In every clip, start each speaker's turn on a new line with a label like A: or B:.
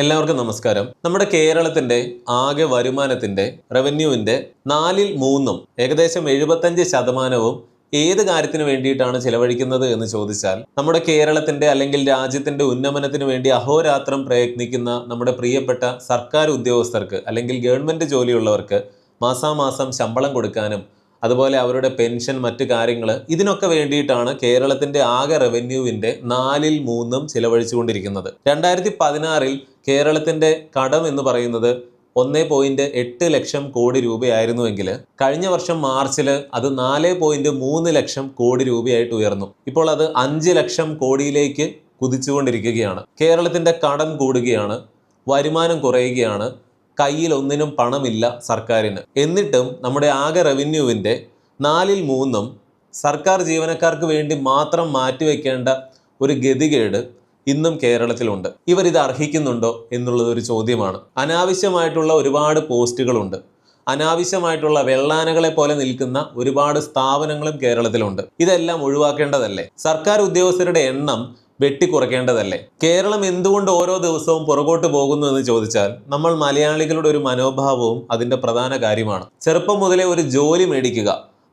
A: എല്ലാവർക്കും നമസ്കാരം. നമ്മുടെ കേരളത്തിന്റെ ആകെ വരുമാനത്തിന്റെ റവന്യൂവിന്റെ നാലിൽ മൂന്നും ഏകദേശം എഴുപത്തഞ്ച് ശതമാനവും ഏത് കാര്യത്തിന് വേണ്ടിയിട്ടാണ് ചെലവഴിക്കുന്നത് എന്ന് ചോദിച്ചാൽ നമ്മുടെ കേരളത്തിന്റെ അല്ലെങ്കിൽ രാജ്യത്തിന്റെ ഉന്നമനത്തിന് വേണ്ടി അഹോരാത്രം പ്രയത്നിക്കുന്ന നമ്മുടെ പ്രിയപ്പെട്ട സർക്കാർ ഉദ്യോഗസ്ഥർക്ക് അല്ലെങ്കിൽ ഗവൺമെന്റ് ജോലിയുള്ളവർക്ക് മാസാമാസം ശമ്പളം കൊടുക്കാനും അതുപോലെ അവരുടെ പെൻഷൻ മറ്റു കാര്യങ്ങൾ ഇതിനൊക്കെ വേണ്ടിയിട്ടാണ് കേരളത്തിന്റെ ആകെ റവന്യൂവിന്റെ നാലിൽ മൂന്നും ചിലവഴിച്ചുകൊണ്ടിരിക്കുന്നത്. രണ്ടായിരത്തി പതിനാറിൽ കേരളത്തിന്റെ കടം എന്ന് പറയുന്നത് ഒന്നേ പോയിന്റ് എട്ട് ലക്ഷം കോടി രൂപയായിരുന്നുവെങ്കിൽ കഴിഞ്ഞ വർഷം മാർച്ചിൽ അത് നാല് പോയിന്റ് മൂന്ന് ലക്ഷം കോടി രൂപയായിട്ട് ഉയർന്നു. ഇപ്പോൾ അത് അഞ്ച് ലക്ഷം കോടിയിലേക്ക് കുതിച്ചുകൊണ്ടിരിക്കുകയാണ്. കേരളത്തിന്റെ കടം കൂടുകയാണ് വരുമാനം കുറയുകയാണ് കയ്യിൽ ഒന്നിനും പണമില്ല സർക്കാരിന്. എന്നിട്ടും നമ്മുടെ ആകെ റവന്യൂവിന്റെ നാലിൽ മൂന്നും സർക്കാർ ജീവനക്കാർക്ക് വേണ്ടി മാത്രം മാറ്റിവെക്കേണ്ട ഒരു ഗതികേട് ഇന്നും കേരളത്തിലുണ്ട്. ഇവർ ഇത് അർഹിക്കുന്നുണ്ടോ എന്നുള്ളത് ഒരു ചോദ്യമാണ്. അനാവശ്യമായിട്ടുള്ള ഒരുപാട് പോസ്റ്റുകളുണ്ട്. അനാവശ്യമായിട്ടുള്ള വെള്ളാനകളെ പോലെ നിൽക്കുന്ന ഒരുപാട് സ്ഥാപനങ്ങളും കേരളത്തിലുണ്ട്. ഇതെല്ലാം ഒഴിവാക്കേണ്ടതല്ലേ? സർക്കാർ ഉദ്യോഗസ്ഥരുടെ എണ്ണം വെട്ടിക്കുറയ്ക്കേണ്ടതല്ലേ? കേരളം എന്തുകൊണ്ട് ഓരോ ദിവസവും പുറകോട്ട് പോകുന്നു എന്ന് ചോദിച്ചാൽ നമ്മൾ മലയാളികളുടെ ഒരു മനോഭാവവും അതിന്റെ പ്രധാന കാര്യമാണ്. ചെറുപ്പം മുതലേ ഒരു ജോലി മേടിക്കുക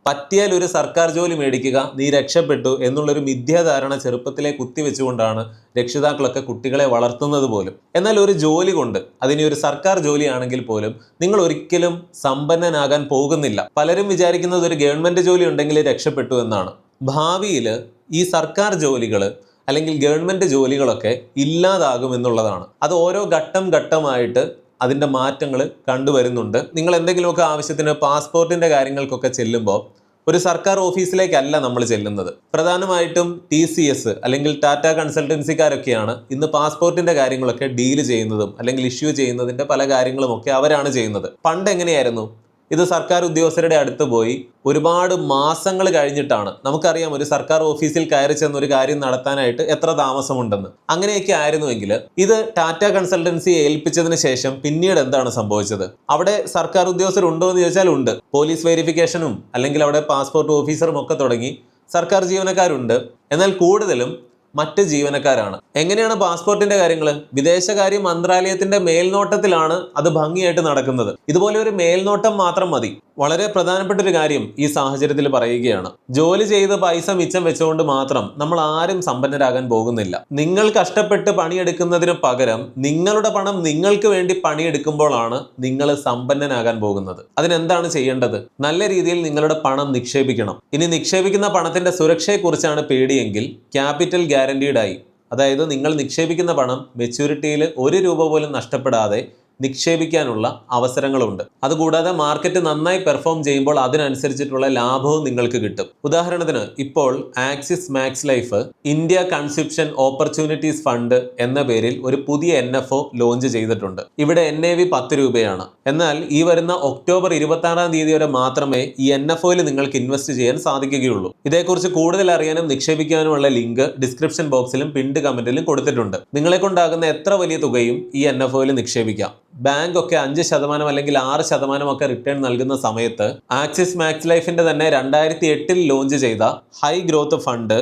A: പറ്റിയാൽ ഒരു സർക്കാർ ജോലി മേടിക്കുക നീ രക്ഷപ്പെട്ടു എന്നുള്ളൊരു മിഥ്യാധാരണ ചെറുപ്പത്തിലെ കുത്തിവെച്ചുകൊണ്ടാണ് രക്ഷിതാക്കളൊക്കെ കുട്ടികളെ വളർത്തുന്നത് പോലും. എന്നാൽ ഒരു ജോലി കൊണ്ട് അതിനി ഒരു സർക്കാർ ജോലിയാണെങ്കിൽ പോലും നിങ്ങൾ ഒരിക്കലും സമ്പന്നനാകാൻ പോകുന്നില്ല. പലരും വിചാരിക്കുന്നത് ഒരു ഗവൺമെന്റ് ജോലി ഉണ്ടെങ്കിൽ രക്ഷപ്പെട്ടു എന്നാണ്. ഭാവിയിൽ ഈ സർക്കാർ ജോലികൾ അല്ലെങ്കിൽ ഗവൺമെന്റ് ജോലികളൊക്കെ ഇല്ലാതാകും എന്നുള്ളതാണ്. അത് ഓരോ ഘട്ടം ഘട്ടമായിട്ട് അതിന്റെ മാറ്റങ്ങൾ കണ്ടുവരുന്നുണ്ട്. നിങ്ങൾ എന്തെങ്കിലുമൊക്കെ ആവശ്യത്തിന് പാസ്പോർട്ടിന്റെ കാര്യങ്ങൾക്കൊക്കെ ചെല്ലുമ്പോൾ ഒരു സർക്കാർ ഓഫീസിലേക്കല്ല നമ്മൾ ചെല്ലുന്നത്. പ്രധാനമായിട്ടും ടി സി എസ് അല്ലെങ്കിൽ ടാറ്റ കൺസൾട്ടൻസിക്കാരൊക്കെയാണ് ഇന്ന് പാസ്പോർട്ടിന്റെ കാര്യങ്ങളൊക്കെ ഡീൽ ചെയ്യുന്നതും അല്ലെങ്കിൽ ഇഷ്യൂ ചെയ്യുന്നതിന്റെ പല കാര്യങ്ങളുമൊക്കെ അവരാണ് ചെയ്യുന്നത്. പണ്ട് എങ്ങനെയായിരുന്നു ഇത് സർക്കാർ ഉദ്യോഗസ്ഥരുടെ അടുത്ത് പോയി. ഒരുപാട് മാസങ്ങൾ കഴിഞ്ഞിട്ടാണ്. നമുക്കറിയാം ഒരു സർക്കാർ ഓഫീസിൽ കയറി ചെന്ന് ഒരു കാര്യം നടത്താനായിട്ട് എത്ര താമസമുണ്ടെന്ന്. അങ്ങനെയൊക്കെ ആയിരുന്നുവെങ്കിൽ ഇത് ടാറ്റ കൺസൾട്ടൻസി ഏൽപ്പിച്ചതിന് ശേഷം പിന്നീട് എന്താണ് സംഭവിച്ചത്? അവിടെ സർക്കാർ ഉദ്യോഗസ്ഥർ ഉണ്ടോ എന്ന് ചോദിച്ചാൽ ഉണ്ട്. പോലീസ് വെരിഫിക്കേഷനും അല്ലെങ്കിൽ അവിടെ പാസ്പോർട്ട് ഓഫീസറും ഒക്കെ തുടങ്ങി സർക്കാർ ജീവനക്കാരുണ്ട്. എന്നാൽ കൂടുതലും മറ്റ് ജീവനക്കാരാണ്. എങ്ങനെയാണ് പാസ്പോർട്ടിന്റെ കാര്യങ്ങൾ വിദേശകാര്യ മന്ത്രാലയത്തിന്റെ മേൽനോട്ടത്തിലാണ് അത് ഭംഗിയായിട്ട് നടക്കുന്നത്. ഇതുപോലെ ഒരു മേൽനോട്ടം മാത്രം മതി. വളരെ പ്രധാനപ്പെട്ട ഒരു കാര്യം ഈ സാഹചര്യത്തിൽ പറയുകയാണ്. ജോലി ചെയ്ത് പൈസ മിച്ചം വെച്ചുകൊണ്ട് മാത്രം നമ്മൾ ആരും സമ്പന്നരാകാൻ പോകുന്നില്ല. നിങ്ങൾ കഷ്ടപ്പെട്ട് പണിയെടുക്കുന്നതിന് പകരം നിങ്ങളുടെ പണം നിങ്ങൾക്ക് വേണ്ടി പണിയെടുക്കുമ്പോഴാണ് നിങ്ങൾ സമ്പന്നനാകാൻ പോകുന്നത്. അതിനെന്താണ് ചെയ്യേണ്ടത്? നല്ല രീതിയിൽ നിങ്ങളുടെ പണം നിക്ഷേപിക്കണം. ഇനി നിക്ഷേപിക്കുന്ന പണത്തിന്റെ സുരക്ഷയെക്കുറിച്ചാണ് പേടിയെങ്കിൽ ക്യാപിറ്റൽ ഗ്യാരണ്ടീഡ് ആയി അതായത് നിങ്ങൾ നിക്ഷേപിക്കുന്ന പണം മെച്യൂരിറ്റിയിൽ ഒരു രൂപ പോലും നഷ്ടപ്പെടാതെ നിക്ഷേപിക്കാനുള്ള അവസരങ്ങളുണ്ട്. അതുകൂടാതെ മാർക്കറ്റ് നന്നായി പെർഫോം ചെയ്യുമ്പോൾ അതിനനുസരിച്ചിട്ടുള്ള ലാഭവും നിങ്ങൾക്ക് കിട്ടും. ഉദാഹരണത്തിന് ഇപ്പോൾ Axis Max Life India consumption opportunities fund എന്ന പേരിൽ ഒരു പുതിയ എൻ ലോഞ്ച് ചെയ്തിട്ടുണ്ട്. ഇവിടെ എൻ എ വി പത്ത് രൂപയാണ്. എന്നാൽ ഈ വരുന്ന ഒക്ടോബർ ഇരുപത്തി ആറാം തീയതി വരെ മാത്രമേ ഈ എൻ എഫ് ഒയിൽ നിങ്ങൾക്ക് ഇൻവെസ്റ്റ് ചെയ്യാൻ സാധിക്കുകയുള്ളൂ. ഇതേക്കുറിച്ച് കൂടുതൽ അറിയാനും നിക്ഷേപിക്കാനുമുള്ള ലിങ്ക് ഡിസ്ക്രിപ്ഷൻ ബോക്സിലും പിൻഡ് കമന്റിലും കൊടുത്തിട്ടുണ്ട്. നിങ്ങളെ കൊണ്ടാകുന്ന എത്ര വലിയ തുകയും ഈ എൻ എഫ് ഒയിൽ നിക്ഷേപിക്കാം. ബാങ്ക് ഒക്കെ അഞ്ച് ശതമാനം അല്ലെങ്കിൽ ആറ് ശതമാനം ഒക്കെ റിട്ടേൺ നൽകുന്ന സമയത്ത് ആക്സിസ് മാക്സ് ലൈഫിന്റെ തന്നെ രണ്ടായിരത്തി എട്ടിൽ ലോഞ്ച് ചെയ്ത ഹൈ ഗ്രോത്ത് ഫണ്ട്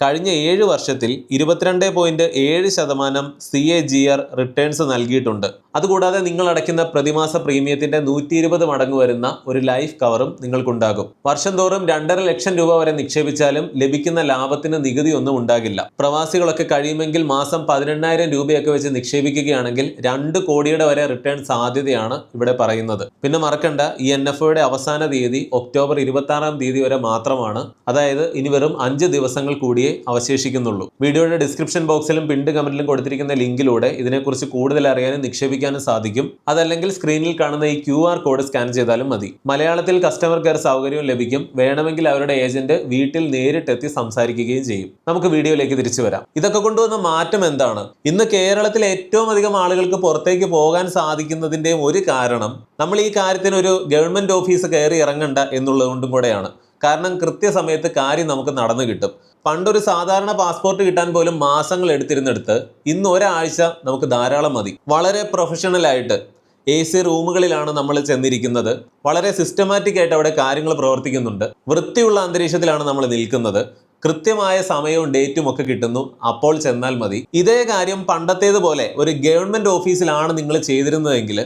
A: കഴിഞ്ഞ ഏഴ് വർഷത്തിൽ ഇരുപത്തിരണ്ട് പോയിന്റ് ഏഴ് ശതമാനം C A G R returns നൽകിയിട്ടുണ്ട്. അതുകൂടാതെ നിങ്ങൾ അടയ്ക്കുന്ന പ്രതിമാസ പ്രീമിയത്തിന്റെ നൂറ്റി ഇരുപത് മടങ്ങ് വരുന്ന ഒരു ലൈഫ് കവറും നിങ്ങൾക്കുണ്ടാകും. വർഷം തോറും രണ്ടര ലക്ഷം രൂപ വരെ നിക്ഷേപിച്ചാലും ലഭിക്കുന്ന ലാഭത്തിന് നികുതി ഒന്നും ഉണ്ടാകില്ല. പ്രവാസികളൊക്കെ കഴിയുമെങ്കിൽ മാസം പതിനെണ്ണായിരം രൂപയൊക്കെ വെച്ച് നിക്ഷേപിക്കുകയാണെങ്കിൽ രണ്ട് കോടിയുടെ വരെ റിട്ടേൺ സാധ്യതയാണ് ഇവിടെ പറയുന്നത്. പിന്നെ മറക്കണ്ട ഈ എൻ എഫ് ഒയുടെ അവസാന തീയതി ഒക്ടോബർ ഇരുപത്തി ആറാം തീയതി വരെ മാത്രമാണ്. അതായത് ഇനി വെറും അഞ്ച് ദിവസങ്ങൾ കൂടിയേ അവശേഷിക്കുന്നുള്ളൂ. വീഡിയോയുടെ ഡിസ്ക്രിപ്ഷൻ ബോക്സിലും പിൻഡ് കമന്റിലും കൊടുത്തിരിക്കുന്ന ലിങ്കിലൂടെ ഇതിനെക്കുറിച്ച് കൂടുതൽ അറിയാനും നിക്ഷേപിക്കാനും സാധിക്കും. അതല്ലെങ്കിൽ സ്ക്രീനിൽ കാണുന്ന ഈ ക്യു ആർ കോഡ് സ്കാൻ ചെയ്താലും മതി. മലയാളത്തിൽ കസ്റ്റമർ കെയർ സൗകര്യവും ലഭിക്കും. വേണമെങ്കിൽ അവരുടെ ഏജന്റ് വീട്ടിൽ നേരിട്ടെത്തി സംസാരിക്കുകയും ചെയ്യും. നമുക്ക് വീഡിയോയിലേക്ക് തിരിച്ചു വരാം. ഇതൊക്കെ കൊണ്ടുവന്ന മാറ്റം എന്താണ്? ഇന്ന് കേരളത്തിൽ ഏറ്റവും അധികം ആളുകൾക്ക് പുറത്തേക്ക് പോകാൻ സാധിക്കുന്നതിന്റെയും ഒരു കാരണം നമ്മൾ ഈ കാര്യത്തിന് ഒരു ഗവൺമെന്റ് ഓഫീസ് കയറി ഇറങ്ങണ്ട എന്നുള്ളതുകൊണ്ടും കൂടെയാണ്. കാരണം കൃത്യസമയത്ത് കാര്യം നമുക്ക് നടന്നു കിട്ടും. പണ്ടൊരു സാധാരണ പാസ്പോർട്ട് കിട്ടാൻ പോലും മാസങ്ങൾ എടുത്തിരുന്നെടുത്ത് ഇന്ന് ഒരാഴ്ച നമുക്ക് ധാരാളം മതി. വളരെ പ്രൊഫഷണൽ ആയിട്ട് എ സി റൂമുകളിലാണ് നമ്മൾ ചെന്നിരിക്കുന്നത്. വളരെ സിസ്റ്റമാറ്റിക് ആയിട്ട് അവിടെ കാര്യങ്ങൾ പ്രവർത്തിക്കുന്നുണ്ട്. വൃത്തിയുള്ള അന്തരീക്ഷത്തിലാണ് നമ്മൾ നിൽക്കുന്നത്. കൃത്യമായ സമയവും ഡേറ്റും ഒക്കെ കിട്ടുന്നു. അപ്പോൾ ചെന്നാൽ മതി. ഇതേ കാര്യം പണ്ടത്തേതുപോലെ ഒരു ഗവൺമെന്റ് ഓഫീസിലാണ് നിങ്ങൾ ചെയ്തിരുന്നതെങ്കിൽ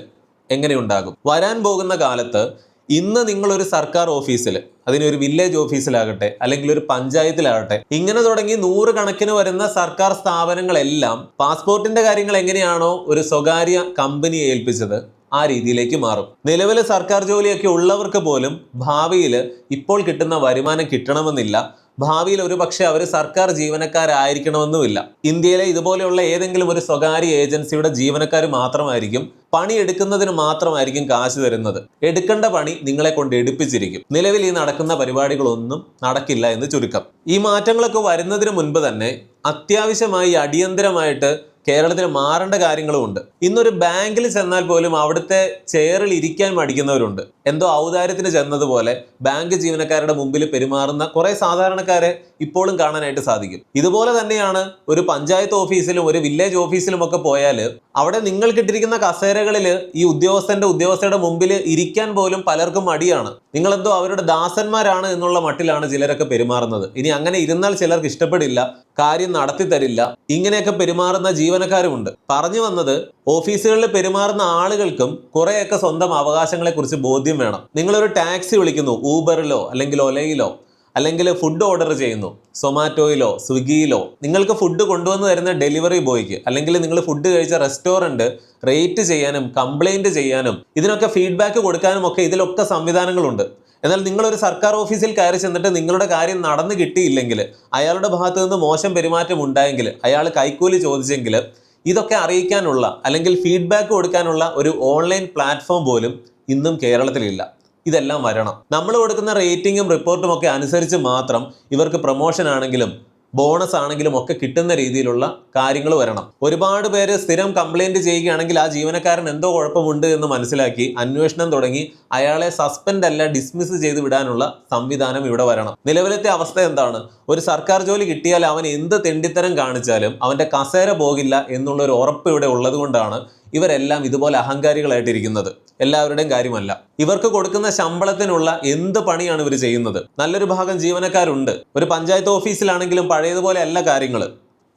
A: എങ്ങനെയുണ്ടാകും വരാൻ പോകുന്ന കാലത്ത് ഇന്ന് നിങ്ങളൊരു സർക്കാർ ഓഫീസിൽ അതിനൊരു വില്ലേജ് ഓഫീസിലാകട്ടെ അല്ലെങ്കിൽ ഒരു പഞ്ചായത്തിലാകട്ടെ ഇങ്ങനെ തുടങ്ങി നൂറുകണക്കിന് വരുന്ന സർക്കാർ സ്ഥാപനങ്ങളെല്ലാം പാസ്പോർട്ടിന്റെ കാര്യങ്ങൾ എങ്ങനെയാണോ ഒരു സ്വകാര്യ കമ്പനി ഏൽപ്പിച്ചത് ആ രീതിയിലേക്ക് മാറും. നിലവിൽ സർക്കാർ ജോലിയൊക്കെ ഉള്ളവർക്ക് പോലും ഭാവിയിൽ ഇപ്പോൾ കിട്ടുന്ന വരുമാനം കിട്ടണമെന്നില്ല. ഭാവിയിൽ ഒരു പക്ഷേ അവർ സർക്കാർ ജീവനക്കാരായിരിക്കണമെന്നുമില്ല. ഇന്ത്യയിലെ ഇതുപോലെയുള്ള ഏതെങ്കിലും ഒരു സ്വകാര്യ ഏജൻസിയുടെ ജീവനക്കാർ മാത്രമായിരിക്കും പണി എടുക്കുന്നതിന് മാത്രമായിരിക്കും കാശ് തരുന്നത്. എടുക്കേണ്ട പണി നിങ്ങളെ കൊണ്ട് എടുപ്പിച്ചിരിക്കും. നിലവിൽ ഈ നടക്കുന്ന പരിപാടികളൊന്നും നടക്കില്ല എന്ന് ചുരുക്കം. ഈ മാറ്റങ്ങളൊക്കെ വരുന്നതിന് മുൻപ് തന്നെ അത്യാവശ്യമായി അടിയന്തരമായിട്ട് കേരളത്തിൽ മാറേണ്ട കാര്യങ്ങളുമുണ്ട് ഇന്നൊരു ബാങ്കിൽ ചെന്നാൽ പോലും അവിടുത്തെ ചെയറിൽ ഇരിക്കാൻ മടിക്കുന്നവരുണ്ട്. എന്തോ ഔദാര്യത്തിന് ചെന്നതുപോലെ ബാങ്ക് ജീവനക്കാരുടെ മുമ്പിൽ പെരുമാറുന്ന കുറെ സാധാരണക്കാരെ ഇപ്പോഴും കാണാനായിട്ട് സാധിക്കും. ഇതുപോലെ തന്നെയാണ് ഒരു പഞ്ചായത്ത് ഓഫീസിലും ഒരു വില്ലേജ് ഓഫീസിലും ഒക്കെ പോയാൽ അവിടെ നിങ്ങൾ കിട്ടിയിരിക്കുന്ന കസേരകളിൽ ഈ ഉദ്യോഗസ്ഥന്റെ ഉദ്യോഗസ്ഥയുടെ മുമ്പിൽ ഇരിക്കാൻ പോലും പലർക്കും മടിയാണ്. നിങ്ങളെന്തോ അവരുടെ ദാസന്മാരാണ് എന്നുള്ള മട്ടിലാണ് ചിലരൊക്കെ പെരുമാറുന്നത്. ഇനി അങ്ങനെ ഇരുന്നാൽ ചിലർക്ക് ഇഷ്ടപ്പെടില്ല കാര്യം നടത്തി തരില്ല ഇങ്ങനെയൊക്കെ പെരുമാറുന്ന ജീവനക്കാരുമുണ്ട്. പറഞ്ഞു വന്നത് ഓഫീസുകളിൽ പെരുമാറുന്ന ആളുകൾക്കും കുറെയൊക്കെ സ്വന്തം അവകാശങ്ങളെ കുറിച്ച് ബോധ്യം വേണം. നിങ്ങളൊരു ടാക്സി വിളിക്കുന്നു ഊബറിലോ അല്ലെങ്കിൽ ഒലയിലോ അല്ലെങ്കിൽ ഫുഡ് ഓർഡർ ചെയ്യുന്നു സൊമാറ്റോയിലോ സ്വിഗ്ഗിയിലോ നിങ്ങൾക്ക് ഫുഡ് കൊണ്ടുവന്ന് തരുന്ന ഡെലിവറി ബോയ്ക്ക് അല്ലെങ്കിൽ നിങ്ങൾ ഫുഡ് കഴിച്ച റെസ്റ്റോറന്റ് റേറ്റ് ചെയ്യാനും കംപ്ലൈന്റ് ചെയ്യാനും ഇതിനൊക്കെ ഫീഡ്ബാക്ക് കൊടുക്കാനും ഒക്കെ ഇതിലൊക്കെ സംവിധാനങ്ങളുണ്ട്. എന്നാൽ നിങ്ങളൊരു സർക്കാർ ഓഫീസിൽ കയറി ചെന്നിട്ട് നിങ്ങളുടെ കാര്യം നടന്നു കിട്ടിയില്ലെങ്കിൽ അയാളുടെ ഭാഗത്തു നിന്ന് മോശം പെരുമാറ്റം ഉണ്ടായെങ്കിൽ അയാൾ കൈക്കൂലി ചോദിച്ചെങ്കിൽ ഇതൊക്കെ അറിയിക്കാനുള്ള അല്ലെങ്കിൽ ഫീഡ്ബാക്ക് കൊടുക്കാനുള്ള ഒരു ഓൺലൈൻ പ്ലാറ്റ്ഫോം പോലും ഇന്നും കേരളത്തിലില്ല. ഇതെല്ലാം വരണം. നമ്മൾ കൊടുക്കുന്ന റേറ്റിംഗും റിപ്പോർട്ടും ഒക്കെ അനുസരിച്ച് മാത്രം ഇവർക്ക് പ്രൊമോഷൻ ആണെങ്കിലും ബോണസ് ആണെങ്കിലും ഒക്കെ കിട്ടുന്ന രീതിയിലുള്ള കാര്യങ്ങൾ വരണം. ഒരുപാട് പേര് സ്ഥിരം കംപ്ലൈന്റ് ചെയ്യുകയാണെങ്കിൽ ആ ജീവനക്കാരൻ എന്തോ കുഴപ്പമുണ്ട് എന്ന് മനസ്സിലാക്കി അന്വേഷണം തുടങ്ങി അയാളെ സസ്പെൻഡ് അല്ല ഡിസ്മിസ് ചെയ്ത് വിടാനുള്ള സംവിധാനം ഇവിടെ വരണം. നിലവിലത്തെ അവസ്ഥ എന്താണ്? ഒരു സർക്കാർ ജോലി കിട്ടിയാൽ അവൻ എന്ത് തെണ്ടിത്തരം കാണിച്ചാലും അവന്റെ കസേര പോകില്ല എന്നുള്ള ഒരു ഉറപ്പ് ഇവിടെ ഉള്ളതുകൊണ്ടാണ് ഇവരെല്ലാം ഇതുപോലെ അഹങ്കാരികളായിട്ടിരിക്കുന്നത്. എല്ലാവരുടെയും കാര്യമല്ല. ഇവർക്ക് കൊടുക്കുന്ന ശമ്പളത്തിനുള്ള എന്ത് പണിയാണ് ഇവർ ചെയ്യുന്നത്? നല്ലൊരു ഭാഗം ജീവനക്കാരുണ്ട്. ഒരു പഞ്ചായത്ത് ഓഫീസിലാണെങ്കിലും പഴയതുപോലെ അല്ല കാര്യങ്ങൾ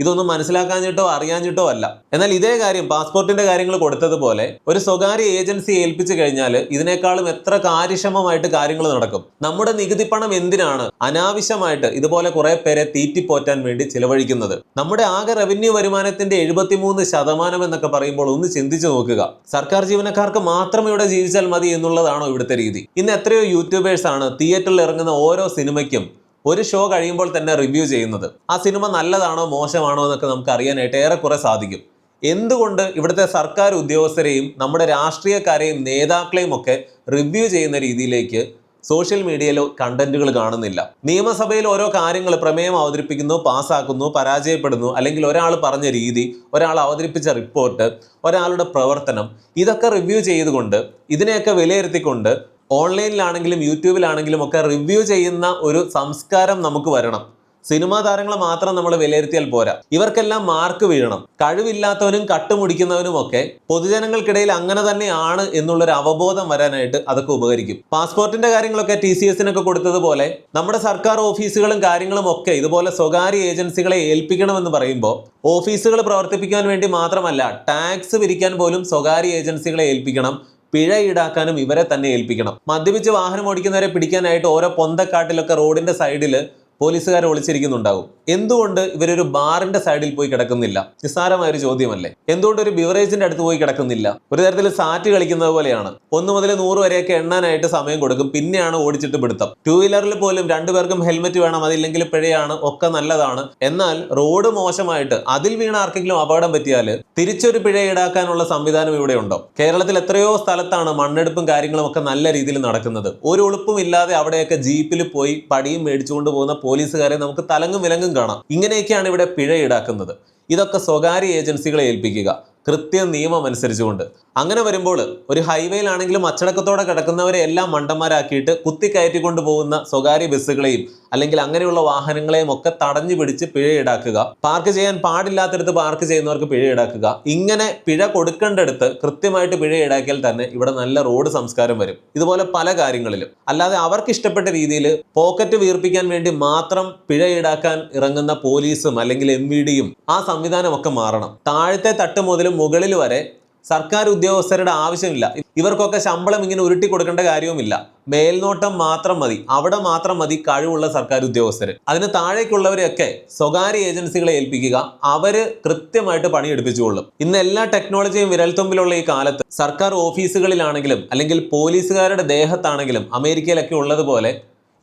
A: ഇതൊന്നും മനസ്സിലാക്കാഞ്ഞിട്ടോ അറിയാഞ്ഞിട്ടോ അല്ല. എന്നാൽ ഇതേ കാര്യം പാസ്പോർട്ടിന്റെ കാര്യങ്ങൾ കൊടുത്തതുപോലെ ഒരു സ്വകാര്യ ഏജൻസി ഏൽപ്പിച്ചു കഴിഞ്ഞാൽ ഇതിനേക്കാളും എത്ര കാര്യക്ഷമമായിട്ട് കാര്യങ്ങൾ നടക്കും. നമ്മുടെ നികുതി പണം എന്തിനാണ് അനാവശ്യമായിട്ട് ഇതുപോലെ കുറെ പേരെ തീറ്റിപ്പോറ്റാൻ വേണ്ടി ചിലവഴിക്കുന്നത്? നമ്മുടെ ആകെ റവന്യൂ വരുമാനത്തിന്റെ എഴുപത്തിമൂന്ന് ശതമാനം എന്നൊക്കെ പറയുമ്പോൾ ഒന്ന് ചിന്തിച്ചു നോക്കുക. സർക്കാർ ജീവനക്കാർക്ക് മാത്രം ഇവിടെ ജീവിച്ചാൽ മതി എന്നുള്ളതാണോ ഇവിടുത്തെ രീതി? ഇന്ന് എത്രയോ യൂട്യൂബേഴ്സ് ആണ് തിയേറ്ററിൽ ഇറങ്ങുന്ന ഓരോ സിനിമയ്ക്കും ഒരു ഷോ കഴിയുമ്പോൾ തന്നെ റിവ്യൂ ചെയ്യുന്നത്. ആ സിനിമ നല്ലതാണോ മോശമാണോ എന്നൊക്കെ നമുക്ക് അറിയാനായിട്ട് ഏറെക്കുറെ സാധിക്കും. എന്തുകൊണ്ട് ഇവിടുത്തെ സർക്കാർ ഉദ്യോഗസ്ഥരെയും നമ്മുടെ രാഷ്ട്രീയക്കാരെയും നേതാക്കളെയും ഒക്കെ റിവ്യൂ ചെയ്യുന്ന രീതിയിലേക്ക് സോഷ്യൽ മീഡിയയിലോ കണ്ടന്റുകൾ കാണുന്നില്ല. നിയമസഭയിൽ ഓരോ കാര്യങ്ങൾ പ്രമേയം അവതരിപ്പിക്കുന്നു പാസ്സാക്കുന്നു പരാജയപ്പെടുന്നു അല്ലെങ്കിൽ ഒരാൾ പറഞ്ഞ രീതി ഒരാൾ അവതരിപ്പിച്ച റിപ്പോർട്ട് ഒരാളുടെ പ്രവർത്തനം ഇതൊക്കെ റിവ്യൂ ചെയ്തുകൊണ്ട് ഇതിനെയൊക്കെ വിലയിരുത്തിക്കൊണ്ട് ഓൺലൈനിലാണെങ്കിലും യൂട്യൂബിലാണെങ്കിലും ഒക്കെ റിവ്യൂ ചെയ്യുന്ന ഒരു സംസ്കാരം നമുക്ക് വരണം. സിനിമാ താരങ്ങളെ മാത്രം നമ്മൾ വിലയിരുത്തിയാൽ പോരാ. ഇവർക്കെല്ലാം മാർക്ക് വീഴണം. കഴിവില്ലാത്തവനും കട്ടുമുടിക്കുന്നവനും ഒക്കെ പൊതുജനങ്ങൾക്കിടയിൽ അങ്ങനെ തന്നെയാണ് എന്നുള്ളൊരു അവബോധം വരാനായിട്ട് അതൊക്കെ ഉപകരിക്കും. പാസ്പോർട്ടിന്റെ കാര്യങ്ങളൊക്കെ ടി സി എസിനൊക്കെ കൊടുത്തതുപോലെ നമ്മുടെ സർക്കാർ ഓഫീസുകളും കാര്യങ്ങളും ഒക്കെ ഇതുപോലെ സ്വകാര്യ ഏജൻസികളെ ഏൽപ്പിക്കണമെന്ന് പറയുമ്പോൾ ഓഫീസുകൾ പ്രവർത്തിപ്പിക്കാൻ വേണ്ടി മാത്രമല്ല ടാക്സ് പിരിക്കാൻ പോലും സ്വകാര്യ ഏജൻസികളെ ഏൽപ്പിക്കണം. പിഴ ഈടാക്കാനും ഇവരെ തന്നെ ഏൽപ്പിക്കണം. മദ്യപിച്ച് വാഹനം ഓടിക്കുന്നവരെ പിടിക്കാനായിട്ട് ഓരോ പൊന്തക്കാട്ടിലൊക്കെ റോഡിന്റെ സൈഡിൽ പോലീസുകാർ ഒളിച്ചിരിക്കുന്നുണ്ടാവും. എന്തുകൊണ്ട് ഇവരൊരു ബാറിന്റെ സൈഡിൽ പോയി കിടക്കുന്നില്ല? നിസ്സാരമായ ഒരു ചോദ്യമല്ലേ? എന്തുകൊണ്ട് ഒരു ബിവറേജിന്റെ അടുത്ത് പോയി കിടക്കുന്നില്ല? ഒരു തരത്തിൽ സാറ്റ് കളിക്കുന്നത് പോലെയാണ്. ഒന്ന് മുതൽ നൂറ് വരെയൊക്കെ എണ്ണാനായിട്ട് സമയം കൊടുക്കും. പിന്നെയാണ് ഓടിച്ചിട്ട് പിടുത്തം. ടൂ വീലറിൽ പോലും രണ്ടുപേർക്കും ഹെൽമെറ്റ് വേണം. അതില്ലെങ്കിൽ പിഴയാണ്. ഒക്കെ നല്ലതാണ്. എന്നാൽ റോഡ് മോശമായിട്ട് അതിൽ വീണ ആർക്കെങ്കിലും അപകടം പറ്റിയാൽ തിരിച്ചൊരു പിഴ ഈടാക്കാനുള്ള സംവിധാനം ഇവിടെ ഉണ്ടോ കേരളത്തിൽ എത്രയോ സ്ഥലത്താണ് മണ്ണെടുപ്പും കാര്യങ്ങളും ഒക്കെ നല്ല രീതിയിൽ നടക്കുന്നത്. ഒരു ഉളുപ്പും ഇല്ലാതെ അവിടെയൊക്കെ ജീപ്പിൽ പോയി പടിയും മേടിച്ചുകൊണ്ട് പോകുന്ന പോലീസുകാരെ നമുക്ക് തലങ്ങും വിലങ്ങും കാണാം. ഇങ്ങനെയൊക്കെയാണ് ഇവിടെ പിഴ ഈടാക്കുന്നത്. ഇതൊക്കെ സ്വകാര്യ ഏജൻസികളെ ഏൽപ്പിക്കുക. കൃത്യ നിയമം അനുസരിച്ചുകൊണ്ട് അങ്ങനെ വരുമ്പോൾ ഒരു ഹൈവേയിലാണെങ്കിലും അച്ചടക്കത്തോടെ കിടക്കുന്നവരെ എല്ലാം മണ്ടന്മാരാക്കിയിട്ട് കുത്തിക്കയറ്റിക്കൊണ്ട് പോകുന്ന സ്വകാര്യ ബസ്സുകളെയും അല്ലെങ്കിൽ അങ്ങനെയുള്ള വാഹനങ്ങളെയും ഒക്കെ തടഞ്ഞു പിടിച്ച് പിഴ ഈടാക്കുക. പാർക്ക് ചെയ്യാൻ പാടില്ലാത്തടത്ത് പാർക്ക് ചെയ്യുന്നവർക്ക് പിഴ ഈടാക്കുക. ഇങ്ങനെ പിഴ കൊടുക്കേണ്ടടുത്ത് കൃത്യമായിട്ട് പിഴ ഈടാക്കിയാൽ തന്നെ ഇവിടെ നല്ല റോഡ് സംസ്കാരം വരും. ഇതുപോലെ പല കാര്യങ്ങളിലും. അല്ലാതെ അവർക്ക് ഇഷ്ടപ്പെട്ട രീതിയിൽ പോക്കറ്റ് വീർപ്പിക്കാൻ വേണ്ടി മാത്രം പിഴ ഈടാക്കാൻ ഇറങ്ങുന്ന പോലീസും അല്ലെങ്കിൽ എം വി ഡിയും ആ സംവിധാനമൊക്കെ മാറണം. താഴത്തെ തട്ട് മുതൽ മുകളിൽ വരെ സർക്കാർ ഉദ്യോഗസ്ഥരുടെ ആവശ്യമില്ല. ഇവർക്കൊക്കെ ശമ്പളം ഇങ്ങനെ ഉരുട്ടി കൊടുക്കേണ്ട കാര്യവുമില്ല. മേൽനോട്ടം മാത്രം മതി. അവിടെ മാത്രം മതി കഴിവുള്ള സർക്കാർ ഉദ്യോഗസ്ഥർ അതിന് താഴേക്കുള്ളവരെയൊക്കെ സ്വകാര്യ ഏജൻസികളെ ഏൽപ്പിക്കുക. അവർ കൃത്യമായിട്ട് പണിയെടുപ്പിച്ചുകൊള്ളും. ഇന്ന് എല്ലാ ടെക്നോളജിയും വിരൽത്തുമ്പിലുള്ള ഈ കാലത്ത് സർക്കാർ ഓഫീസുകളിലാണെങ്കിലും അല്ലെങ്കിൽ പോലീസുകാരുടെ ദേഹത്താണെങ്കിലും അമേരിക്കയിലൊക്കെ ഉള്ളതുപോലെ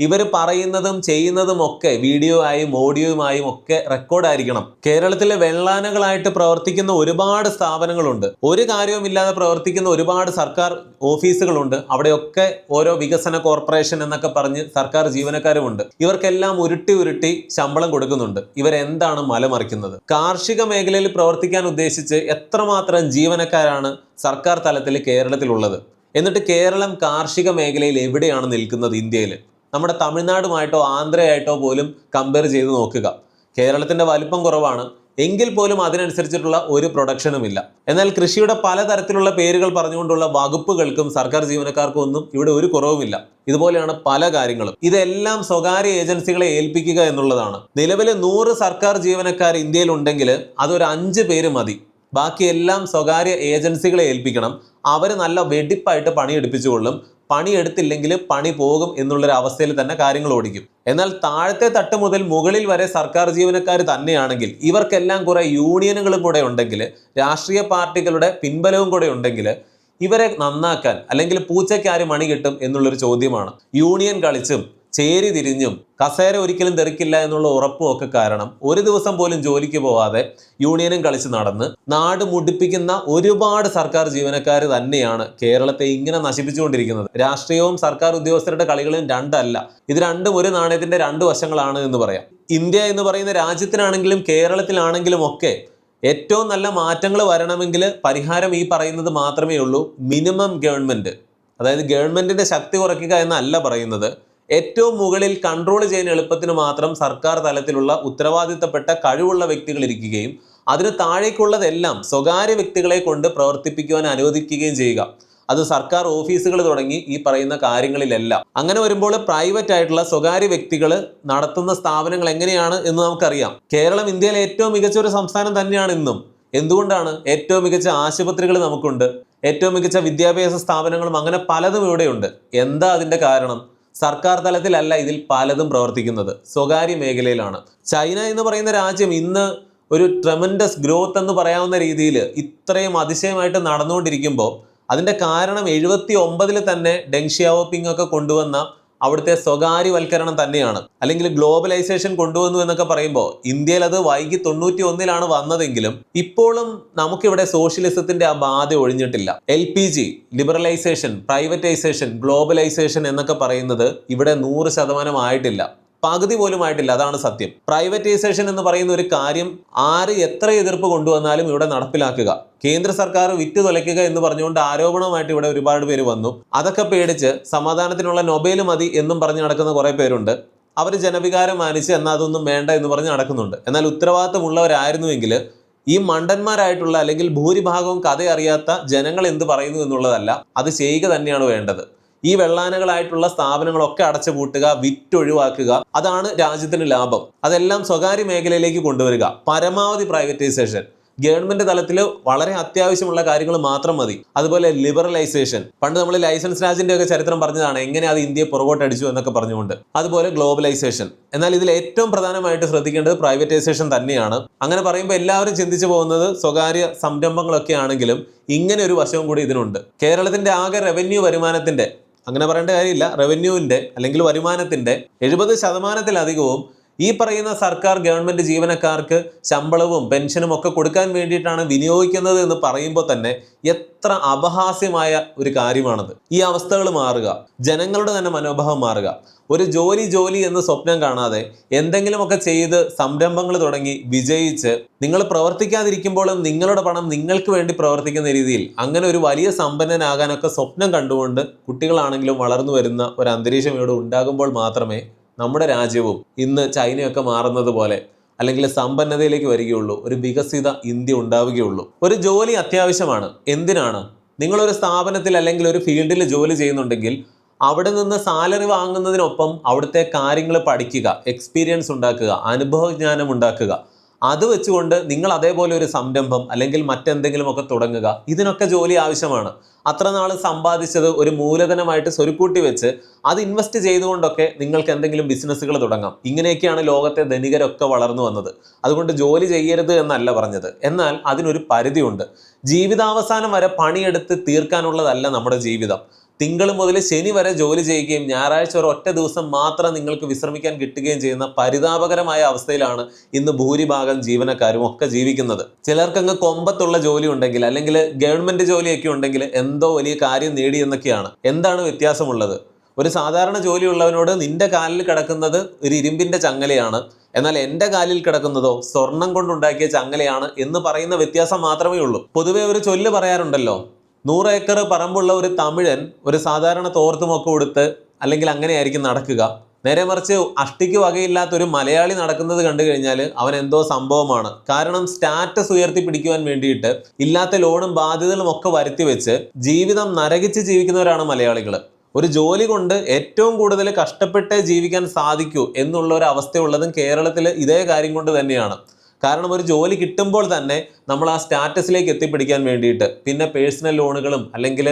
A: ഇവർ പറയുന്നതും ചെയ്യുന്നതും ഒക്കെ വീഡിയോ ആയും ഓഡിയോയുമായും ഒക്കെ റെക്കോർഡായിരിക്കണം കേരളത്തിലെ വെള്ളാനകളായിട്ട് പ്രവർത്തിക്കുന്ന ഒരുപാട് സ്ഥാപനങ്ങളുണ്ട്. ഒരു കാര്യവുമില്ലാതെ പ്രവർത്തിക്കുന്ന ഒരുപാട് സർക്കാർ ഓഫീസുകളുണ്ട്. അവിടെയൊക്കെ ഓരോ വികസന കോർപ്പറേഷൻ എന്നൊക്കെ പറഞ്ഞ് സർക്കാർ ജീവനക്കാരുമുണ്ട്. ഇവർക്കെല്ലാം ഉരുട്ടി ഉരുട്ടി ശമ്പളം കൊടുക്കുന്നുണ്ട്. ഇവരെന്താണ് മലമറിക്കുന്നത്? കാർഷിക മേഖലയിൽ പ്രവർത്തിക്കാൻ ഉദ്ദേശിച്ച് എത്രമാത്രം ജീവനക്കാരാണ് സർക്കാർ തലത്തിൽ കേരളത്തിലുള്ളത്? എന്നിട്ട് കേരളം കാർഷിക മേഖലയിൽ എവിടെയാണ് നിൽക്കുന്നത് ഇന്ത്യയിൽ നമ്മുടെ തമിഴ്നാടുമായിട്ടോ ആന്ധ്രയായിട്ടോ പോലും കമ്പയർ ചെയ്ത് നോക്കുക. കേരളത്തിന്റെ വലിപ്പം കുറവാണ്. എങ്കിൽ പോലും അതിനനുസരിച്ചിട്ടുള്ള ഒരു പ്രൊഡക്ഷനും ഇല്ല. എന്നാൽ കൃഷിയുടെ പലതരത്തിലുള്ള പേരുകൾ പറഞ്ഞുകൊണ്ടുള്ള വകുപ്പുകൾക്കും സർക്കാർ ജീവനക്കാർക്കും ഒന്നും ഇവിടെ ഒരു കുറവുമില്ല ഇതുപോലെയാണ് പല കാര്യങ്ങളും. ഇതെല്ലാം സ്വകാര്യ ഏജൻസികളെ ഏൽപ്പിക്കുക എന്നുള്ളതാണ്. നിലവിലെ നൂറ് സർക്കാർ ജീവനക്കാർ ഇന്ത്യയിൽ ഉണ്ടെങ്കിൽ അതൊരു അഞ്ച് പേര് മതി. ബാക്കിയെല്ലാം സ്വകാര്യ ഏജൻസികളെ ഏൽപ്പിക്കണം. അവർ നല്ല വെടിപ്പായിട്ട് പണിയെടുപ്പിച്ചുകൊള്ളും. പണിയെടുത്തില്ലെങ്കിൽ പണി പോകും എന്നുള്ളൊരു അവസ്ഥയിൽ തന്നെ കാര്യങ്ങൾ ഓടിക്കും. എന്നാൽ താഴത്തെ തട്ട് മുതൽ മുകളിൽ വരെ സർക്കാർ ജീവനക്കാർ തന്നെയാണെങ്കിൽ ഇവർക്കെല്ലാം കുറെ യൂണിയനുകളും കൂടെ ഉണ്ടെങ്കിൽ രാഷ്ട്രീയ പാർട്ടികളുടെ പിൻബലവും കൂടെ ഉണ്ടെങ്കിൽ ഇവരെ നന്നാക്കാൻ അല്ലെങ്കിൽ പൂച്ചയ്ക്ക് ആര് മണി കിട്ടും എന്നുള്ളൊരു ചോദ്യമാണ്. യൂണിയൻ കളിച്ചും ചേരി തിരിഞ്ഞും കസേര ഒരിക്കലും തെറിക്കില്ല എന്നുള്ള ഉറപ്പും ഒക്കെ കാരണം ഒരു ദിവസം പോലും ജോലിക്ക് പോവാതെ യൂണിയനും കളിച്ച് നടന്ന് നാട് മുടിപ്പിക്കുന്ന ഒരുപാട് സർക്കാർ ജീവനക്കാർ തന്നെയാണ് കേരളത്തെ ഇങ്ങനെ നശിപ്പിച്ചുകൊണ്ടിരിക്കുന്നത്. രാഷ്ട്രീയവും സർക്കാർ ഉദ്യോഗസ്ഥരുടെ കളികളും രണ്ടല്ല. ഇത് രണ്ടും ഒരു നാണയത്തിന്റെ രണ്ട് വശങ്ങളാണ് എന്ന് പറയാം. ഇന്ത്യ എന്ന് പറയുന്ന രാജ്യത്തിനാണെങ്കിലും കേരളത്തിലാണെങ്കിലും ഒക്കെ ഏറ്റവും നല്ല മാറ്റങ്ങൾ വരണമെങ്കിൽ പരിഹാരം ഈ പറയുന്നത് മാത്രമേ ഉള്ളൂ. Minimum government. അതായത് ഗവൺമെന്റിന്റെ ശക്തി കുറയ്ക്കുക എന്നല്ല പറയുന്നത്. ഏറ്റവും മുകളിൽ കൺട്രോൾ ചെയ്യാൻ എളുപ്പത്തിന് മാത്രം സർക്കാർ തലത്തിലുള്ള ഉത്തരവാദിത്തപ്പെട്ട കഴിവുള്ള വ്യക്തികൾ ഇരിക്കുകയും അതിന് താഴേക്കുള്ളതെല്ലാം സ്വകാര്യ വ്യക്തികളെ കൊണ്ട് പ്രവർത്തിപ്പിക്കുവാൻ അനുവദിക്കുകയും ചെയ്യുക. അത് സർക്കാർ ഓഫീസുകൾ തുടങ്ങി ഈ പറയുന്ന കാര്യങ്ങളിലെല്ലാം. അങ്ങനെ വരുമ്പോൾ പ്രൈവറ്റ് ആയിട്ടുള്ള സ്വകാര്യ വ്യക്തികൾ നടത്തുന്ന സ്ഥാപനങ്ങൾ എങ്ങനെയാണ് എന്ന് നമുക്കറിയാം. കേരളം ഇന്ത്യയിലെ ഏറ്റവും മികച്ച ഒരു സംസ്ഥാനം തന്നെയാണ് ഇന്നും. എന്തുകൊണ്ടാണ് ഏറ്റവും മികച്ച ആശുപത്രികൾ നമുക്കുണ്ട്? ഏറ്റവും മികച്ച വിദ്യാഭ്യാസ സ്ഥാപനങ്ങളും അങ്ങനെ പലതും ഇവിടെയുണ്ട്. എന്താ അതിന്റെ കാരണം? സർക്കാർ തലത്തിലല്ല ഇതിൽ പലതും പ്രവർത്തിക്കുന്നത്. സ്വകാര്യ മേഖലയിലാണ്. ചൈന എന്ന് പറയുന്ന രാജ്യം ഇന്ന് ഒരു ട്രമൻഡസ് ഗ്രോത്ത് എന്ന് പറയാവുന്ന രീതിയിൽ ഇത്രയും അതിശയമായിട്ട് നടന്നുകൊണ്ടിരിക്കുമ്പോൾ അതിന്റെ കാരണം എഴുപത്തി ഒമ്പതിൽ തന്നെ ഡെങ് ഷിയാവോപിങ് ഒക്കെ കൊണ്ടുവന്ന അവിടുത്തെ സ്വകാര്യവൽക്കരണം തന്നെയാണ്. അല്ലെങ്കിൽ ഗ്ലോബലൈസേഷൻ കൊണ്ടുവന്നു എന്നൊക്കെ പറയുമ്പോൾ ഇന്ത്യയിൽ അത് വൈകി തൊണ്ണൂറ്റി ഒന്നിലാണ് വന്നതെങ്കിലും ഇപ്പോഴും നമുക്കിവിടെ സോഷ്യലിസത്തിന്റെ ആ ബാധ ഒഴിഞ്ഞിട്ടില്ല. L P G liberalisation privatisation globalisation എന്നൊക്കെ പറയുന്നത് ഇവിടെ നൂറ് ശതമാനം ആയിട്ടില്ല. പകുതി പോലും ആയിട്ടില്ല അതാണ് സത്യം. പ്രൈവറ്റൈസേഷൻ എന്ന് പറയുന്ന ഒരു കാര്യം ആര് എത്ര എതിർപ്പ് കൊണ്ടുവന്നാലും ഇവിടെ നടപ്പിലാക്കുക. കേന്ദ്ര സർക്കാർ വിറ്റ് തുലയ്ക്കുക എന്ന് പറഞ്ഞുകൊണ്ട് ആരോപണമായിട്ട് ഇവിടെ ഒരുപാട് പേര് വന്നു. അതൊക്കെ പേടിച്ച് സമാധാനത്തിനുള്ള നൊബേൽ മതി എന്നും പറഞ്ഞ് നടക്കുന്ന കുറെ പേരുണ്ട്. അവർ ജനവികാരം മാനിച്ച് എന്നാൽ അതൊന്നും വേണ്ട എന്ന് പറഞ്ഞ് നടക്കുന്നുണ്ട്. എന്നാൽ ഉത്തരവാദിത്തമുള്ളവരായിരുന്നുവെങ്കിൽ ഈ മണ്ടന്മാരായിട്ടുള്ള അല്ലെങ്കിൽ ഭൂരിഭാഗവും കഥ അറിയാത്ത ജനങ്ങൾ എന്ത് പറയുന്നു എന്നുള്ളതല്ല. അത് ചെയ്യുക തന്നെയാണ് വേണ്ടത്. ഈ വെള്ളാനകളായിട്ടുള്ള സ്ഥാപനങ്ങളൊക്കെ അടച്ചു പൂട്ടുക വിറ്റൊഴിവാക്കുക അതാണ് രാജ്യത്തിന് ലാഭം. അതെല്ലാം സ്വകാര്യ മേഖലയിലേക്ക് കൊണ്ടുവരിക. പരമാവധി പ്രൈവറ്റൈസേഷൻ ഗവൺമെന്റ് തലത്തിൽ വളരെ അത്യാവശ്യമുള്ള കാര്യങ്ങൾ മാത്രം മതി. അതുപോലെ ലിബറലൈസേഷൻ പണ്ട് നമ്മൾ ലൈസൻസ് രാജിന്റെ ഒക്കെ ചരിത്രം പറഞ്ഞതാണ് എങ്ങനെ അത് ഇന്ത്യയെ പുറകോട്ട് അടിച്ചു എന്നൊക്കെ പറഞ്ഞുകൊണ്ട്. അതുപോലെ ഗ്ലോബലൈസേഷൻ എന്നാൽ ഇതിൽ ഏറ്റവും പ്രധാനമായിട്ട് ശ്രദ്ധിക്കേണ്ടത് പ്രൈവറ്റൈസേഷൻ തന്നെയാണ്. അങ്ങനെ പറയുമ്പോൾ എല്ലാവരും ചിന്തിച്ചു പോകുന്നത് സ്വകാര്യ സംരംഭങ്ങളൊക്കെ ആണെങ്കിലും ഇങ്ങനെ ഒരു വശവും കൂടി ഇതിനുണ്ട്. കേരളത്തിന്റെ ആകെ റവന്യൂ വരുമാനത്തിന്റെ അങ്ങനെ പറയേണ്ട കാര്യമില്ല. റവന്യൂവിന്റെ അല്ലെങ്കിൽ വരുമാനത്തിന്റെ എഴുപത് ശതമാനത്തിലധികവും ഈ പറയുന്ന സർക്കാർ ഗവൺമെന്റ് ജീവനക്കാർക്ക് ശമ്പളവും പെൻഷനും ഒക്കെ കൊടുക്കാൻ വേണ്ടിയിട്ടാണ് വിനിയോഗിക്കുന്നത് എന്ന് പറയുമ്പോൾ തന്നെ എത്ര അപഹാസ്യമായ ഒരു കാര്യമാണത്. ഈ അവസ്ഥകൾ മാറുക ജനങ്ങളുടെ തന്നെ മനോഭാവം മാറുക. ഒരു ജോലി ജോലി എന്ന് സ്വപ്നം കാണാതെ എന്തെങ്കിലുമൊക്കെ ചെയ്ത് സംരംഭങ്ങൾ തുടങ്ങി വിജയിച്ച് നിങ്ങൾ പ്രവർത്തിക്കാതിരിക്കുമ്പോഴും നിങ്ങളുടെ പണം നിങ്ങൾക്ക് വേണ്ടി പ്രവർത്തിക്കുന്ന രീതിയിൽ അങ്ങനെ ഒരു വലിയ സമ്പന്നനാകാനൊക്കെ സ്വപ്നം കണ്ടുകൊണ്ട് കുട്ടികളാണെങ്കിലും വളർന്നു വരുന്ന ഒരു അന്തരീക്ഷം ഇവിടെ ഉണ്ടാകുമ്പോൾ മാത്രമേ നമ്മുടെ രാജ്യവും ഇന്ന് ചൈനയൊക്കെ മാറുന്നത് പോലെ അല്ലെങ്കിൽ സമ്പന്നതയിലേക്ക് വരികയുള്ളൂ. ഒരു വികസിത ഇന്ത്യ ഉണ്ടാവുകയുള്ളൂ. ഒരു ജോലി അത്യാവശ്യമാണ്. എന്തിനാണ്? നിങ്ങളൊരു സ്ഥാപനത്തിൽ അല്ലെങ്കിൽ ഒരു ഫീൽഡിൽ ജോലി ചെയ്യുന്നുണ്ടെങ്കിൽ അവിടെ നിന്ന് സാലറി വാങ്ങുന്നതിനൊപ്പം അവിടുത്തെ കാര്യങ്ങൾ പഠിക്കുക എക്സ്പീരിയൻസ് ഉണ്ടാക്കുക അനുഭവജ്ഞാനം ഉണ്ടാക്കുക. അത് വെച്ചുകൊണ്ട് നിങ്ങൾ അതേപോലെ ഒരു സംരംഭം അല്ലെങ്കിൽ മറ്റെന്തെങ്കിലും ഒക്കെ തുടങ്ങുക. ഇതിനൊക്കെ ജോലി ആവശ്യമാണ്. അത്ര നാൾ സമ്പാദിച്ചത് ഒരു മൂലധനമായിട്ട് സ്വരുക്കൂട്ടി വെച്ച് അത് ഇൻവെസ്റ്റ് ചെയ്തുകൊണ്ടൊക്കെ നിങ്ങൾക്ക് എന്തെങ്കിലും ബിസിനസ്സുകൾ തുടങ്ങാം. ഇങ്ങനെയൊക്കെയാണ് ലോകത്തെ ധനികരൊക്കെ വളർന്നു വന്നത്. അതുകൊണ്ട് ജോലി ചെയ്യരുത് എന്നല്ല പറഞ്ഞത്. എന്നാൽ അതിനൊരു പരിധിയുണ്ട്. ജീവിതാവസാനം വരെ പണിയെടുത്ത് തീർക്കാനുള്ളതല്ല നമ്മുടെ ജീവിതം. തിങ്കൾ മുതൽ ശനി വരെ ജോലി ചെയ്യുകയും ഞായറാഴ്ച ഒരു ഒറ്റ ദിവസം മാത്രം നിങ്ങൾക്ക് വിശ്രമിക്കാൻ കിട്ടുകയും ചെയ്യുന്ന പരിതാപകരമായ അവസ്ഥയിലാണ് ഇന്ന് ഭൂരിഭാഗം ജീവനക്കാരും ഒക്കെ ജീവിക്കുന്നത്. ചിലർക്കങ്ങ് കൊമ്പത്തുള്ള ജോലി ഉണ്ടെങ്കിൽ അല്ലെങ്കിൽ ഗവൺമെന്റ് ജോലിയൊക്കെ ഉണ്ടെങ്കിൽ എന്തോ വലിയ കാര്യം നേടി എന്നൊക്കെയാണ്. എന്താണ് വ്യത്യാസമുള്ളത്? ഒരു സാധാരണ ജോലിയുള്ളവനോട് നിന്റെ കാലിൽ കിടക്കുന്നത് ഒരു ഇരുമ്പിന്റെ ചങ്ങലയാണ്. എന്നാൽ എന്റെ കാലിൽ കിടക്കുന്നതോ സ്വർണം കൊണ്ടുണ്ടാക്കിയ ചങ്ങലയാണ് എന്ന് പറയുന്ന വ്യത്യാസം മാത്രമേ ഉള്ളൂ. പൊതുവെ ഒരു ചൊല്ല് പറയാറുണ്ടല്ലോ നൂറ് ഏക്കർ പറമ്പുള്ള ഒരു തമിഴൻ ഒരു സാധാരണ തോർത്തുമൊക്കെ കൊടുത്ത് അല്ലെങ്കിൽ അങ്ങനെയായിരിക്കും നടക്കുക. നേരെ മറിച്ച് അഷ്ടിക്ക് വകയില്ലാത്ത ഒരു മലയാളി നടക്കുന്നത് കണ്ടു കഴിഞ്ഞാൽ അവൻ എന്തോ സംഭവമാണ്. കാരണം സ്റ്റാറ്റസ് ഉയർത്തി ഉയർത്തിപ്പിടിക്കുവാൻ വേണ്ടിയിട്ട് ഇല്ലാത്ത ലോണും ബാധ്യതകളും ഒക്കെ വരുത്തി വെച്ച് ജീവിതം നരകിച്ച് ജീവിക്കുന്നവരാണ് മലയാളികൾ ഒരു ജോലി കൊണ്ട് ഏറ്റവും കൂടുതൽ കഷ്ടപ്പെട്ട് ജീവിക്കാൻ സാധിക്കൂ എന്നുള്ള ഒരു അവസ്ഥയുള്ളതും കേരളത്തിൽ ഇതേ കാര്യം കൊണ്ട് തന്നെയാണ്. കാരണം ഒരു ജോലി കിട്ടുമ്പോൾ തന്നെ നമ്മൾ ആ സ്റ്റാറ്റസിലേക്ക് എത്തിപ്പിടിക്കാൻ വേണ്ടിയിട്ട്. പിന്നെ പേഴ്സണൽ ലോണുകളും അല്ലെങ്കിൽ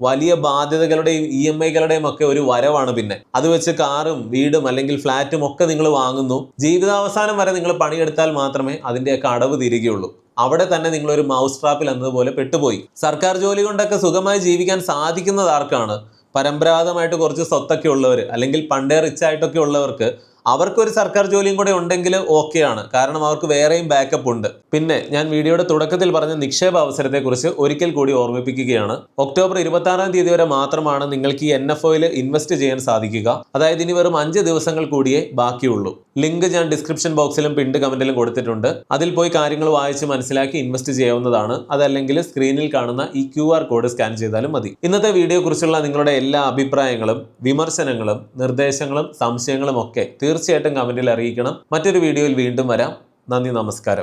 A: വലിയ ബാധ്യതകളുടെയും ഇ എം ഐകളുടെയും ഒക്കെ ഒരു വരവാണ് പിന്നെ. അത് വെച്ച് കാറും വീടും അല്ലെങ്കിൽ ഫ്ലാറ്റും ഒക്കെ നിങ്ങൾ വാങ്ങുന്നു. ജീവിതാവസാനം വരെ നിങ്ങൾ പണിയെടുത്താൽ മാത്രമേ അതിന്റെയൊക്കെ അടവ് തിരികെയുള്ളൂ. അവിടെ തന്നെ നിങ്ങൾ ഒരു മൗസ് ട്രാപ്പിൽ എന്നതുപോലെ പെട്ടുപോയി. സർക്കാർ ജോലി കൊണ്ടൊക്കെ സുഖമായി ജീവിക്കാൻ സാധിക്കുന്നത് ആർക്കാണ്? പരമ്പരാഗതമായിട്ട് കുറച്ച് സ്വത്തൊക്കെ ഉള്ളവർ അല്ലെങ്കിൽ പണ്ടേ റിച്ച് ആയിട്ടൊക്കെ ഉള്ളവർക്ക് അവർക്കൊരു സർക്കാർ ജോലിയും കൂടെ ഉണ്ടെങ്കിൽ ഓക്കെയാണ് കാരണം അവർക്ക് വേറെയും ബാക്കപ്പ് ഉണ്ട്. പിന്നെ ഞാൻ വീഡിയോയുടെ തുടക്കത്തിൽ പറഞ്ഞ നിക്ഷേപ അവസരത്തെക്കുറിച്ച് ഒരിക്കൽ കൂടി ഓർമ്മിപ്പിക്കുകയാണ്. ഒക്ടോബർ ഇരുപത്തി ആറാം തീയതി വരെ മാത്രമാണ് നിങ്ങൾക്ക് ഈ എൻ എഫ് ഒയിൽ ഇൻവെസ്റ്റ് ചെയ്യാൻ സാധിക്കുക. അതായത് ഇനി വെറും അഞ്ച് ദിവസങ്ങൾ കൂടിയേ ബാക്കിയുള്ളൂ. ലിങ്ക് ഞാൻ ഡിസ്ക്രിപ്ഷൻ ബോക്സിലും പിൻഡ് കമന്റിലും കൊടുത്തിട്ടുണ്ട്. അതിൽ പോയി കാര്യങ്ങൾ വായിച്ച് മനസ്സിലാക്കി ഇൻവെസ്റ്റ് ചെയ്യാവുന്നതാണ്. അതല്ലെങ്കിൽ സ്ക്രീനിൽ കാണുന്ന ഈ ക്യു ആർ കോഡ് സ്കാൻ ചെയ്താലും മതി. ഇന്നത്തെ വീഡിയോ കുറിച്ചുള്ള നിങ്ങളുടെ എല്ലാ അഭിപ്രായങ്ങളും വിമർശനങ്ങളും നിർദ്ദേശങ്ങളും സംശയങ്ങളും ഒക്കെ തീർച്ചയായിട്ടും കമന്റിൽ അറിയിക്കണം. മറ്റൊരു വീഡിയോയിൽ വീണ്ടും വരാം. നന്ദി നമസ്കാരം.